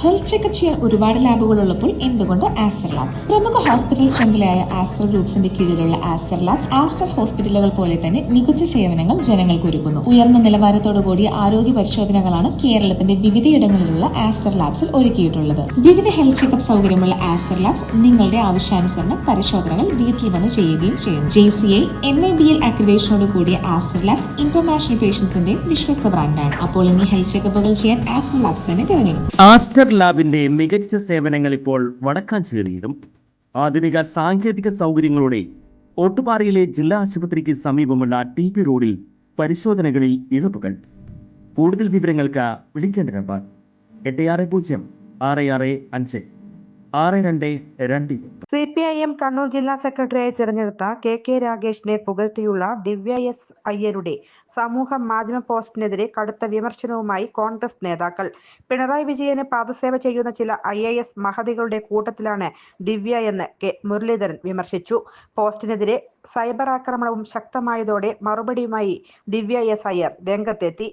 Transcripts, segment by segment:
Health checkup ചെയ്യാൻ ഒരുപാട് ലാബുകൾ ഉള്ളപ്പോൾ എന്തുകൊണ്ട് ആസ്റ്റർ ലാബ്സ് പ്രമുഖ ഹോസ്പിറ്റൽ ശൃംഖലയായ ആസ്റ്റർ ഗ്രൂപ്പ്സിന്റെ കീഴിലുള്ള ആസ്റ്റർ ലാബ്സ് ആസ്റ്റർ ഹോസ്പിറ്റലുകൾ പോലെ തന്നെ മികച്ച സേവനങ്ങൾ ജനങ്ങൾക്ക് ഒരുക്കുന്നു. ഉയർന്ന നിലവാരത്തോടു കൂടിയ ആരോഗ്യ പരിശോധനകളാണ് കേരളത്തിന്റെ വിവിധയിടങ്ങളിലുള്ള ആസ്റ്റർ ലാബ്സിൽ ഒരുക്കിയിട്ടുള്ളത്. വിവിധ ഹെൽത്ത് ചെക്കപ്പ് സൗകര്യമുള്ള ആസ്റ്റർ ലാബ്സ് നിങ്ങളുടെ ആവശ്യാനുസരണം പരിശോധനകൾ വീട്ടിൽ വന്ന് ചെയ്യുകയും ചെയ്യും J C I N A B L അക്രിഡേഷനോട് കൂടിയ ആസ്റ്റർ ലാബ്സ് ഇന്റർനാഷണൽ പേഷ്യൻസിന്റെ വിശ്വസ്ത ബ്രാൻഡാണ് അപ്പോൾ ഇനി ഹെൽത്ത് ചെക്കപ്പുകൾ ചെയ്യാൻ ആസ്റ്റർ ലാബ്സ് തന്നെ തിരഞ്ഞെടുക്കും. ആസ്റ്റർ ലാബിന്റെ മികച്ച സേവനങ്ങൾ ഇപ്പോൾ വടക്കാഞ്ചേരിയിലും. ആധുനിക സാങ്കേതിക സൗകര്യങ്ങളോടെ ഓട്ടുപാറയിലെ ജില്ലാ ആശുപത്രിക്ക് സമീപമുള്ള ടി പി റോഡിൽ പരിശോധനകളിൽ ഇളവുകൾ കൂടുതൽ വിവരങ്ങൾക്ക് വിളിക്കേണ്ട നമ്പർ എട്ട് ആറ് പൂജ്യം ആറ് ആറ് അഞ്ച് ആറ് രണ്ട് രണ്ട് സി ഐ എം കണ്ണൂർ ജില്ലാ സെക്രട്ടറിയായി തിരഞ്ഞെടുത്ത കെ കെ രാഗേഷിനെ പുകഴ്ത്തിയുള്ള ദിവ്യ എസ് അയ്യരുടെ സമൂഹ മാധ്യമ പോസ്റ്റിനെതിരെ കടുത്ത വിമർശനവുമായി കോൺഗ്രസ് നേതാക്കൾ. പിണറായി വിജയന് പാദസേവ ചെയ്യുന്ന ചില ഐ എ എസ് മഹതികളുടെ കൂട്ടത്തിലാണ് ദിവ്യ എന്ന് കെ മുരളീധരൻ വിമർശിച്ചു. പോസ്റ്റിനെതിരെ സൈബർ ആക്രമണവും ശക്തമായതോടെ മറുപടിയുമായി ദിവ്യ എസ് അയ്യർ രംഗത്തെത്തി.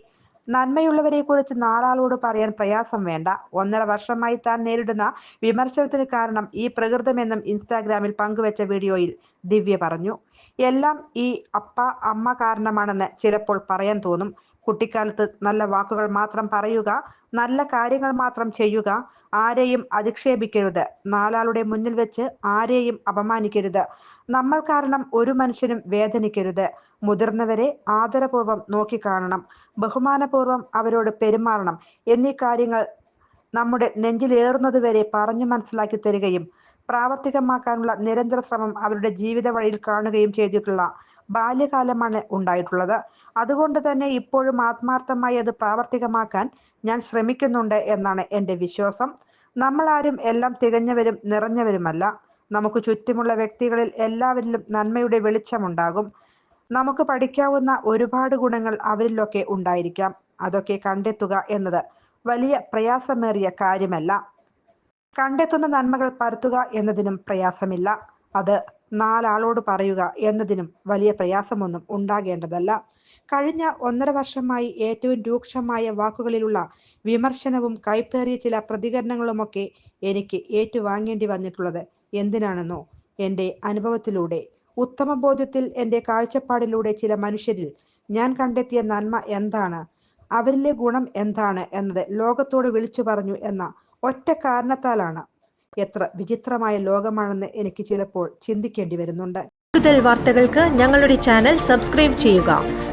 നന്മയുള്ളവരെ കുറിച്ച് നാലാളോട് പറയാൻ പ്രയാസം വേണ്ട. ഒന്നര വർഷമായി താൻ നേരിടുന്ന വിമർശനത്തിന് കാരണം ഈ പ്രകൃതമെന്നും ഇൻസ്റ്റാഗ്രാമിൽ പങ്കുവച്ച വീഡിയോയിൽ ദിവ്യ പറഞ്ഞു. എല്ലാം ഈ അപ്പ അമ്മ കാരണമാണെന്ന് ചിലപ്പോൾ പറയാൻ തോന്നും. കുട്ടിക്കാലത്ത് നല്ല വാക്കുകൾ മാത്രം പറയുക നല്ല കാര്യങ്ങൾ മാത്രം ചെയ്യുക ആരെയും അധിക്ഷേപിക്കരുത്. നാലാളുടെ മുന്നിൽ വെച്ച് ആരെയും അപമാനിക്കരുത്. നമ്മൾ കാരണം ഒരു മനുഷ്യനും വേദനിക്കരുത്. മുതിർന്നവരെ ആദരപൂർവം നോക്കിക്കാണണം ബഹുമാനപൂർവം അവരോട് പെരുമാറണം. എന്നീ കാര്യങ്ങൾ നമ്മുടെ നെഞ്ചിലേറുന്നതുവരെ പറഞ്ഞു മനസ്സിലാക്കി തരികയും പ്രാവർത്തികമാക്കാനുള്ള നിരന്തര ശ്രമം അവരുടെ ജീവിത വഴിയിൽ കാണുകയും ചെയ്തിട്ടുള്ള ബാല്യകാലമാണ് ഉണ്ടായിട്ടുള്ളത്. അതുകൊണ്ട് തന്നെ ഇപ്പോഴും ആത്മാർത്ഥമായി അത് പ്രാവർത്തികമാക്കാൻ ഞാൻ ശ്രമിക്കുന്നുണ്ട് എന്നാണ് എന്റെ വിശ്വാസം. നമ്മൾ ആരും എല്ലാം തികഞ്ഞവരും നിറഞ്ഞവരുമല്ല. നമുക്ക് ചുറ്റുമുള്ള വ്യക്തികളിൽ എല്ലാവരിലും നന്മയുടെ വെളിച്ചമുണ്ടാകും. നമുക്ക് പഠിക്കാവുന്ന ഒരുപാട് ഗുണങ്ങൾ അവരിലൊക്കെ ഉണ്ടായിരിക്കാം. അതൊക്കെ കണ്ടെത്തുക എന്നത് വലിയ പ്രയാസമേറിയ കാര്യമല്ല. കണ്ടെത്തുന്ന നന്മകൾ പരത്തുക എന്നതിനും പ്രയാസമില്ല. അത് നാലാളോട് പറയുക എന്നതിനും വലിയ പ്രയാസമൊന്നും ഉണ്ടാകേണ്ടതല്ല. കഴിഞ്ഞ ഒന്നര വർഷമായി ഏറ്റവും രൂക്ഷമായ വാക്കുകളിലുള്ള വിമർശനവും കൈപ്പേറിയ ചില പ്രതികരണങ്ങളുമൊക്കെ എനിക്ക് ഏറ്റുവാങ്ങേണ്ടി വന്നിട്ടുള്ളത് എന്തിനാണെന്നോ? എന്റെ അനുഭവത്തിലൂടെ. ഉത്തമ ബോധ്യത്തിൽ എന്റെ കാഴ്ചപ്പാടിലൂടെ ചില മനുഷ്യരിൽ ഞാൻ കണ്ടെത്തിയ നന്മ എന്താണ്? അവരിലെ ഗുണം എന്താണ് എന്നത് ലോകത്തോട് വിളിച്ചു പറഞ്ഞു എന്ന ഒറ്റ കാരണത്താലാണ്. എത്ര വിചിത്രമായ ലോകമാണെന്ന് എനിക്ക് ചിലപ്പോൾ ചിന്തിക്കേണ്ടി വരുന്നുണ്ട്. കൂടുതൽ വാർത്തകൾക്ക് ഞങ്ങളുടെ ചാനൽ സബ്സ്ക്രൈബ് ചെയ്യുക.